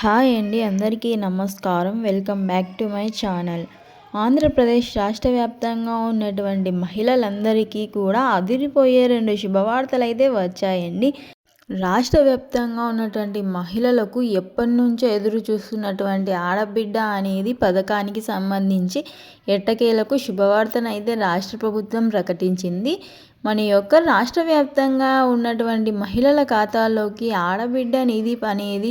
Hi అండి అందరికీ నమస్కారం. Welcome back to my channel. Andhra Pradesh రాష్ట్ర వ్యాప్తంగా ఉన్నటువంటి మహిళలందరికీ కూడా అదిరిపోయే రెండు శుభవార్తలు అయితే వచ్చాయండి. రాష్ట్ర వ్యాప్తంగా ఉన్నటువంటి మహిళలకు ఎప్పటి నుంచో ఎదురు చూస్తున్నటువంటి ఆడబిడ్డ అనేది పథకానికి సంబంధించి ఎట్టకేలకు శుభవార్తనైతే రాష్ట్ర ప్రభుత్వం ప్రకటించింది. మన యొక్క రాష్ట్ర వ్యాప్తంగా ఉన్నటువంటి మహిళల ఖాతాల్లోకి ఆడబిడ్డ నిధి అనేది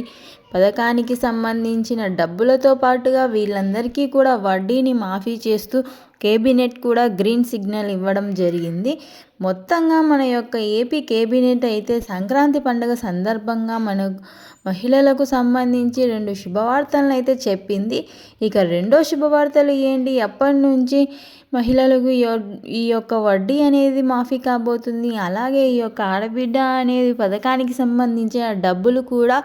పథకానికి సంబంధించిన డబ్బులతో పాటుగా వీళ్ళందరికీ కూడా వడ్డీని మాఫీ చేస్తూ కేబినెట్ కూడా గ్రీన్ సిగ్నల్ ఇవ్వడం జరిగింది. మొత్తంగా మన యొక్క ఏపీ కేబినెట్ అయితే సంక్రాంతి పండుగ సందర్భంగా మన మహిళలకు సంబంధించి రెండు శుభవార్తలను అయితే చెప్పింది. ఇక రెండో శుభవార్తలు ఏంటి? అప్పటి నుంచి మహిళలకు ఈ యొక్క వడ్డీ అనేది మాఫీ కాబోతుంది. అలాగే ఈ యొక్క ఆడబిడ్డ అనేది పథకానికి సంబంధించిన డబ్బులు కూడా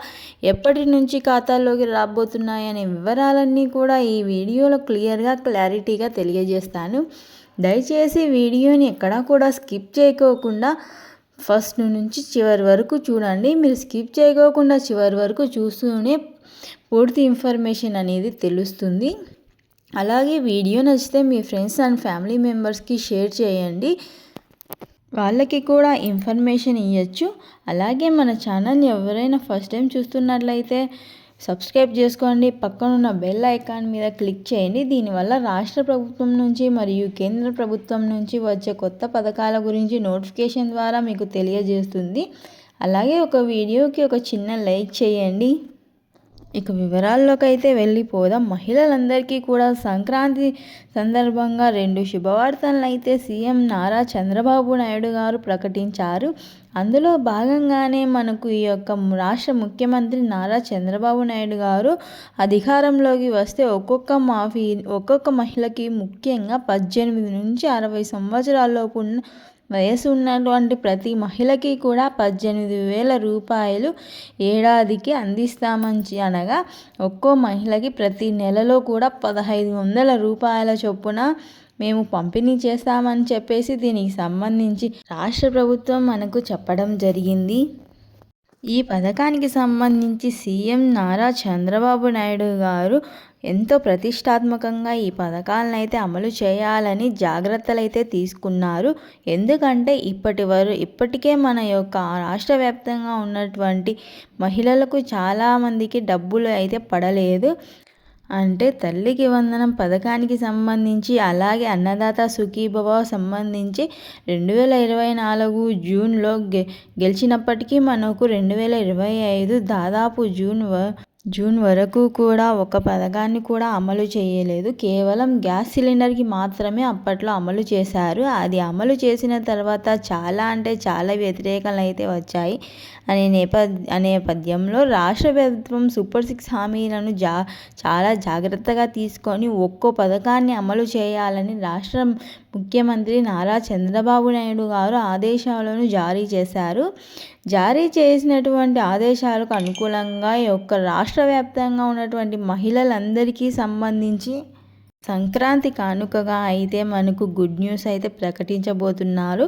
ఎప్పటి నుంచి ఖాతాల్లోకి రాబోతున్నాయనే వివరాలన్నీ కూడా ఈ వీడియోలో క్లియర్గా క్లారిటీగా తెలియజేస్తాను. దయచేసి వీడియోని ఎక్కడా కూడా స్కిప్ చేయకోకుండా ఫస్ట్ నుంచి చివరి వరకు చూడండి. మీరు స్కిప్ చేయకోకుండా చివరి వరకు చూస్తూనే పూర్తి ఇన్ఫర్మేషన్ అనేది తెలుస్తుంది. అలాగే వీడియో నచ్చితే మీ ఫ్రెండ్స్ అండ్ ఫ్యామిలీ మెంబర్స్కి షేర్ చేయండి. వాళ్ళకి కూడా ఇన్ఫర్మేషన్ ఇవ్వచ్చు అలాగే మన ఛానల్ని ఎవరైనా ఫస్ట్ టైం చూస్తున్నట్లయితే సబ్స్క్రైబ్ చేసుకోండి. పక్కనున్న బెల్ ఐకాన్ మీద క్లిక్ చేయండి. దీనివల్ల రాష్ట్ర ప్రభుత్వం నుంచి మరియు కేంద్ర ప్రభుత్వం నుంచి వచ్చే కొత్త పథకాల గురించి నోటిఫికేషన్ ద్వారా మీకు తెలియజేస్తుంది. అలాగే ఒక వీడియోకి ఒక చిన్న లైక్ చేయండి. ఇక వివరాల్లోకి అయితే వెళ్ళిపోదాం. మహిళలందరికీ కూడా సంక్రాంతి సందర్భంగా రెండు శుభవార్తలను అయితే సీఎం నారా చంద్రబాబు నాయుడు గారు ప్రకటించారు. అందులో భాగంగానే మనకు ఈ యొక్క రాష్ట్ర ముఖ్యమంత్రి నారా చంద్రబాబు నాయుడు గారు అధికారంలోకి వస్తే ఒక్కొక్క మాఫీ ఒక్కొక్క మహిళకి ముఖ్యంగా పద్దెనిమిది నుంచి అరవై సంవత్సరాల్లోపు ఉన్న వయసు ఉన్నటువంటి ప్రతి మహిళకి కూడా పద్దెనిమిది వేల రూపాయలు ఏడాదికి అందిస్తామని అనగా ఒక్కో మహిళకి ప్రతి నెలలో కూడా పదహైదు వందల రూపాయల చొప్పున మేము పంపిణీ చేస్తామని చెప్పేసి దీనికి సంబంధించి రాష్ట్ర ప్రభుత్వం మనకు చెప్పడం జరిగింది. ఈ పథకానికి సంబంధించి సీఎం నారా చంద్రబాబు నాయుడు గారు ఎంతో ప్రతిష్టాత్మకంగా ఈ పథకాలను అయితే అమలు చేయాలని జాగ్రత్తలు అయితే తీసుకున్నారు. ఎందుకంటే ఇప్పటి వరకు ఇప్పటికే మన యొక్క రాష్ట్ర వ్యాప్తంగా ఉన్నటువంటి మహిళలకు చాలామందికి డబ్బులు అయితే పడలేదు. అంటే తల్లికి వందనం పథకానికి సంబంధించి అలాగే అన్నదాత సుఖీభవ సంబంధించి రెండు వేల ఇరవై నాలుగు జూన్లో గె గెలిచినప్పటికీ మనకు రెండు వేల ఇరవై ఐదు దాదాపు జూన్ జూన్ వరకు కూడా ఒక పథకాన్ని కూడా అమలు చేయలేదు. కేవలం గ్యాస్ సిలిండర్కి మాత్రమే అప్పట్లో అమలు చేశారు. అది అమలు చేసిన తర్వాత చాలా అంటే చాలా వ్యతిరేకలు అయితే వచ్చాయి. అనే నేపథ్య నేపథ్యంలో రాష్ట్ర ప్రభుత్వం సూపర్ సిక్స్ హామీలను జా చాలా జాగ్రత్తగా తీసుకొని ఒక్కో పథకాన్ని అమలు చేయాలని రాష్ట్ర ముఖ్యమంత్రి నారా చంద్రబాబు నాయుడు గారు ఆదేశాలను జారీ చేశారు. జారీ చేసినటువంటి ఆదేశాలకు అనుకూలంగా ఈ యొక్క రాష్ట్ర వ్యాప్తంగా ఉన్నటువంటి మహిళలందరికీ సంబంధించి సంక్రాంతి కానుకగా అయితే మనకు గుడ్ న్యూస్ అయితే ప్రకటించబోతున్నారు.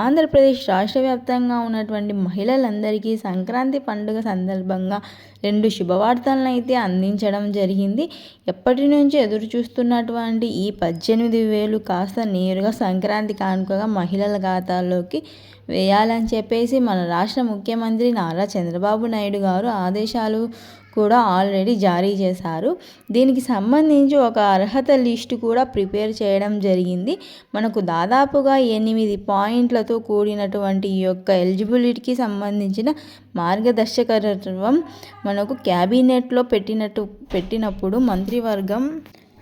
ఆంధ్రప్రదేశ్ రాష్ట్ర వ్యాప్తంగా ఉన్నటువంటి మహిళలందరికీ సంక్రాంతి పండుగ సందర్భంగా రెండు శుభవార్తలను అయితే అందించడం జరిగింది. ఎప్పటి నుంచి ఎదురు చూస్తున్నటువంటి ఈ పద్దెనిమిది వేలు కాస్త నేరుగా సంక్రాంతి కానుకగా మహిళల ఖాతాల్లోకి వేయాలని చెప్పేసి మన రాష్ట్ర ముఖ్యమంత్రి నారా చంద్రబాబు నాయుడు గారు ఆదేశాలు కూడా ఆల్రెడీ జారీ చేశారు. దీనికి సంబంధించి ఒక అర్హత లిస్టు కూడా ప్రిపేర్ చేయడం జరిగింది. మనకు దాదాపుగా ఎనిమిది పాయింట్లతో కూడినటువంటి ఈ యొక్క ఎలిజిబిలిటీకి సంబంధించిన మార్గదర్శకత్వం మనకు క్యాబినెట్లో పెట్టినట్టు పెట్టినప్పుడు మంత్రివర్గం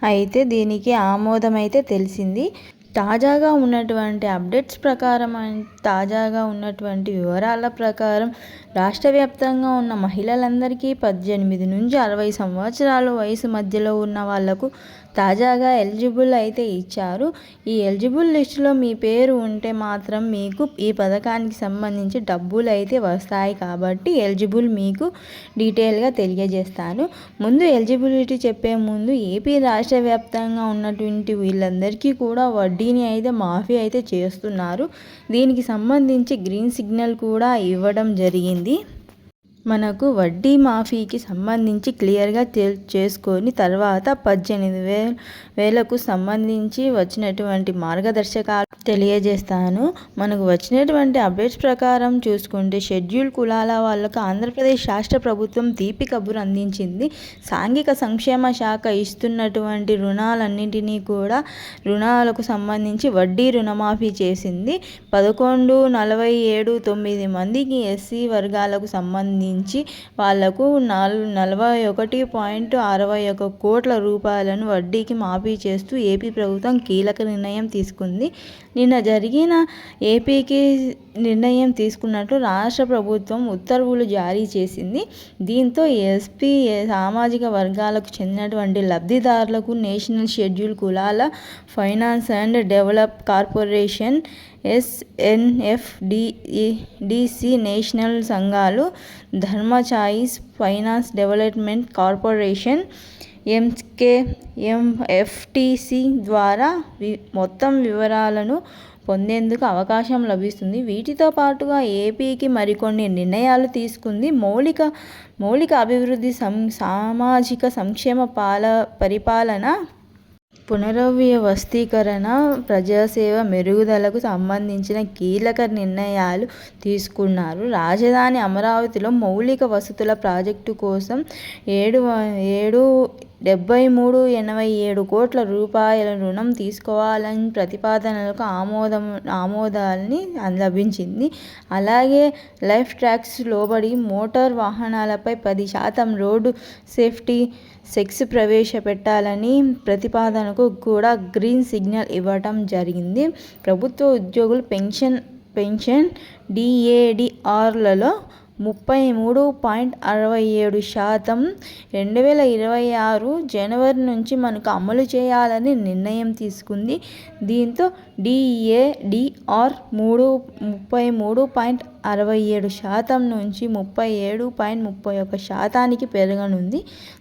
అయితే దీనికి ఆమోదం అయితే తెలిసింది. తాజాగా ఉన్నటువంటి అప్డేట్స్ ప్రకారం తాజాగా ఉన్నటువంటి వివరాల ప్రకారం రాష్ట్ర వ్యాప్తంగా ఉన్న మహిళలందరికీ పద్దెనిమిది నుంచి అరవై సంవత్సరాల వయసు మధ్యలో ఉన్న వాళ్ళకు తాజాగా ఎలిజిబుల్ అయితే ఇచ్చారు. ఈ ఎలిజిబుల్ లిస్టులో మీ పేరు ఉంటే మాత్రం మీకు ఈ పథకానికి సంబంధించి డబ్బులు అయితే వస్తాయి కాబట్టి ఎలిజిబుల్ మీకు డీటెయిల్గా తెలియజేస్తాను. ముందు ఎలిజిబిలిటీ చెప్పే ముందు ఏపీ రాష్ట్ర వ్యాప్తంగా ఉన్నటువంటి వీళ్ళందరికీ కూడా వడ్డీని అయితే మాఫీ అయితే చేస్తున్నారు. దీనికి సంబంధించి గ్రీన్ సిగ్నల్ కూడా ఇవ్వడం జరిగింది. మనకు వడ్డీ మాఫీకి సంబంధించి క్లియర్గా చేసుకొని తర్వాత పద్దెనిమిది వేలకు సంబంధించి వచ్చినటువంటి మార్గదర్శకాలు తెలియజేస్తాను. మనకు వచ్చినటువంటి అప్డేట్స్ ప్రకారం చూసుకుంటే షెడ్యూల్ కులాల వాళ్ళకు ఆంధ్రప్రదేశ్ రాష్ట్ర ప్రభుత్వం తీపి కబురు అందించింది. సాంఘిక సంక్షేమ శాఖ ఇస్తున్నటువంటి రుణాలన్నింటినీ కూడా రుణాలకు సంబంధించి వడ్డీ రుణమాఫీ చేసింది. పదకొండు నలభై ఏడు తొమ్మిది మందికి ఎస్సీ వర్గాలకు సంబంధించి వాళ్ళకు నాలుగు నలభై ఒకటి పాయింట్ అరవై ఒక కోట్ల రూపాయలను వడ్డీకి మాఫీ చేస్తూ ఏపీ ప్రభుత్వం కీలక నిర్ణయం తీసుకుంది. నిన్న జరిగిన ఏపీకి నిర్ణయం తీసుకున్నట్లు రాష్ట్ర ప్రభుత్వం ఉత్తర్వులు జారీ చేసింది. దీంతో ఎస్పీ సామాజిక వర్గాలకు చెందినటువంటి లబ్ధిదారులకు నేషనల్ షెడ్యూల్ కులాల finance and develop corporation NSFDC national సంఘాలు ధర్మచాయిస్ finance development corporation MK MFTC ద్వారా వి మొత్తం వివరాలను పొందేందుకు అవకాశం లభిస్తుంది. వీటితో పాటుగా ఏపీకి మరికొన్ని నిర్ణయాలు తీసుకుంది మౌలిక మౌలిక అభివృద్ధి సం సామాజిక సంక్షేమ పాల పరిపాలన పునర్వ్యవస్థీకరణ ప్రజాసేవ మెరుగుదలకు సంబంధించిన కీలక నిర్ణయాలు తీసుకున్నారు. రాజధాని అమరావతిలో మౌలిక వసతుల ప్రాజెక్టు కోసం ఏడు ఏడు డెబ్బై మూడు ఎనభై ఏడు కోట్ల రూపాయల రుణం తీసుకోవాలని ప్రతిపాదనలకు ఆమోదం ఆమోదాల్ని లభించింది. అలాగే లైఫ్ ట్రాక్స్ లోబడి మోటార్ వాహనాలపై పది శాతం రోడ్డు సేఫ్టీ సెక్స్ ప్రవేశపెట్టాలని ప్రతిపాదనకు కూడా గ్రీన్ సిగ్నల్ ఇవ్వటం జరిగింది. ప్రభుత్వ ఉద్యోగులు పెన్షన్ పెన్షన్ డిఏడిఆర్లలో ముప్పై మూడు పాయింట్ అరవై ఏడు శాతం రెండు వేల ఇరవై ఆరు జనవరి నుంచి మనకు అమలు చేయాలని నిర్ణయం తీసుకుంది. దీంతో డిఏడిఆర్ మూడు ముప్పై మూడు పాయింట్ అరవై ఏడు శాతం నుంచి ముప్పై ఏడు పాయింట్ ముప్పై ఒక శాతానికి పెరగనుంది.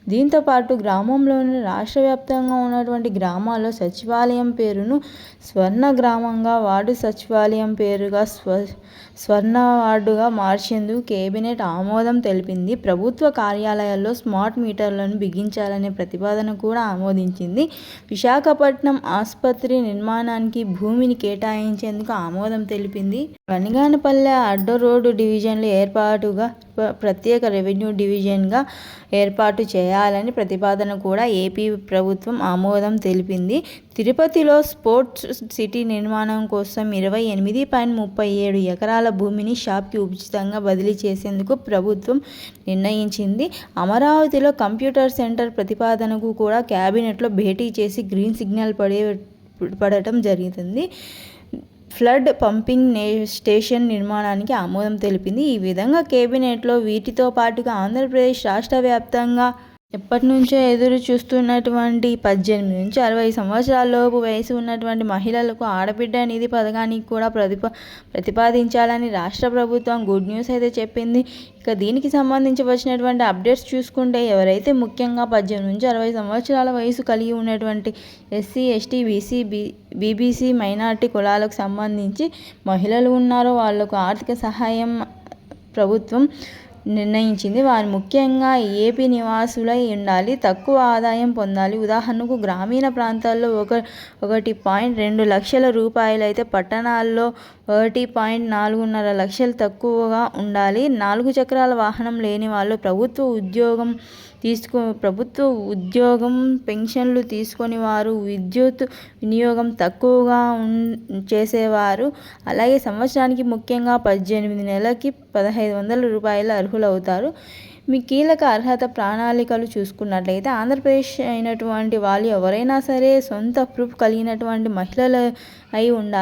దీంతోపాటు గ్రామంలోని రాష్ట్ర వ్యాప్తంగా ఉన్నటువంటి గ్రామాల్లో సచివాలయం పేరును స్వర్ణ గ్రామంగా వార్డు సచివాలయం పేరుగా స్వ స్వర్ణ వార్డుగా మార్చేందుకు కేబినెట్ ఆమోదం తెలిపింది. ప్రభుత్వ కార్యాలయాల్లో స్మార్ట్ మీటర్లను బిగించాలనే ప్రతిపాదన కూడా ఆమోదించింది. విశాఖపట్నం ఆసుపత్రి నిర్మాణానికి భూమిని కేటాయించేందుకు ఆమోదం తెలిపింది. వనిగానపల్లె అడ్డ రోడ్డు డివిజన్లు ఏర్పాటుగా ప్రత్యేక రెవెన్యూ డివిజన్గా ఏర్పాటు చేయాలని ప్రతిపాదన కూడా ఏపీ ప్రభుత్వం ఆమోదం తెలిపింది. తిరుపతిలో స్పోర్ట్స్ సిటీ నిర్మాణం కోసం ఇరవై ఎనిమిది పాయింట్ ముప్పై ఏడు ఎకరాల భూమిని షాప్కి ఉచితంగా బదిలీ చేసేందుకు ప్రభుత్వం నిర్ణయించింది. అమరావతిలో కంప్యూటర్ సెంటర్ ప్రతిపాదనకు కూడా క్యాబినెట్లో భేటీ చేసి గ్రీన్ సిగ్నల్ పడే పడటం జరుగుతుంది ఫ్లడ్ పంపింగ్ నే స్టేషన్ నిర్మాణానికి ఆమోదం తెలిపింది. ఈ విధంగా కేబినెట్లో వీటితో పాటుగా ఆంధ్రప్రదేశ్ రాష్ట్ర వ్యాప్తంగా ఎప్పటి నుంచో ఎదురు చూస్తున్నటువంటి పద్దెనిమిది నుంచి అరవై సంవత్సరాలలోపు వయసు ఉన్నటువంటి మహిళలకు ఆడబిడ్డ నిధి పథకానికి కూడా ప్రతిపా ప్రతిపాదించాలని రాష్ట్ర ప్రభుత్వం గుడ్ న్యూస్ అయితే చెప్పింది. ఇక దీనికి సంబంధించి వచ్చినటువంటి అప్డేట్స్ చూసుకుంటే ఎవరైతే ముఖ్యంగా పద్దెనిమిది నుంచి అరవై సంవత్సరాల వయసు కలిగి ఉన్నటువంటి SC ST BC B BBC minority కులాలకు సంబంధించి మహిళలు ఉన్నారో వాళ్ళకు ఆర్థిక సహాయం ప్రభుత్వం నిర్ణయించింది. వారు ముఖ్యంగా ఏపీ నివాసులై ఉండాలి తక్కువ ఆదాయం పొందాలి. ఉదాహరణకు గ్రామీణ ప్రాంతాల్లో ఒక ఒకటి పాయింట్ రెండు లక్షల రూపాయలు అయితే పట్టణాల్లో ఒకటి పాయింట్ నాలుగున్నర లక్షలు తక్కువగా ఉండాలి. నాలుగు చక్రాల వాహనం లేని వాళ్ళు ప్రభుత్వ ఉద్యోగం తీసుకో ప్రభుత్వ ఉద్యోగం పెన్షన్లు తీసుకొని వారు విద్యుత్ వినియోగం తక్కువగా ఉన్ చేసేవారు. అలాగే సంవత్సరానికి ముఖ్యంగా పద్దెనిమిది నెలలకి పదహైదు వందల రూపాయలు అర్హులవుతారు. మీ కీలక అర్హత ప్రణాళికలు చూసుకున్నట్లయితే ఆంధ్రప్రదేశ్ అయినటువంటి వాళ్ళు ఎవరైనా సరే సొంత ప్రూఫ్ కలిగినటువంటి మహిళలు అయి ఉండాలి.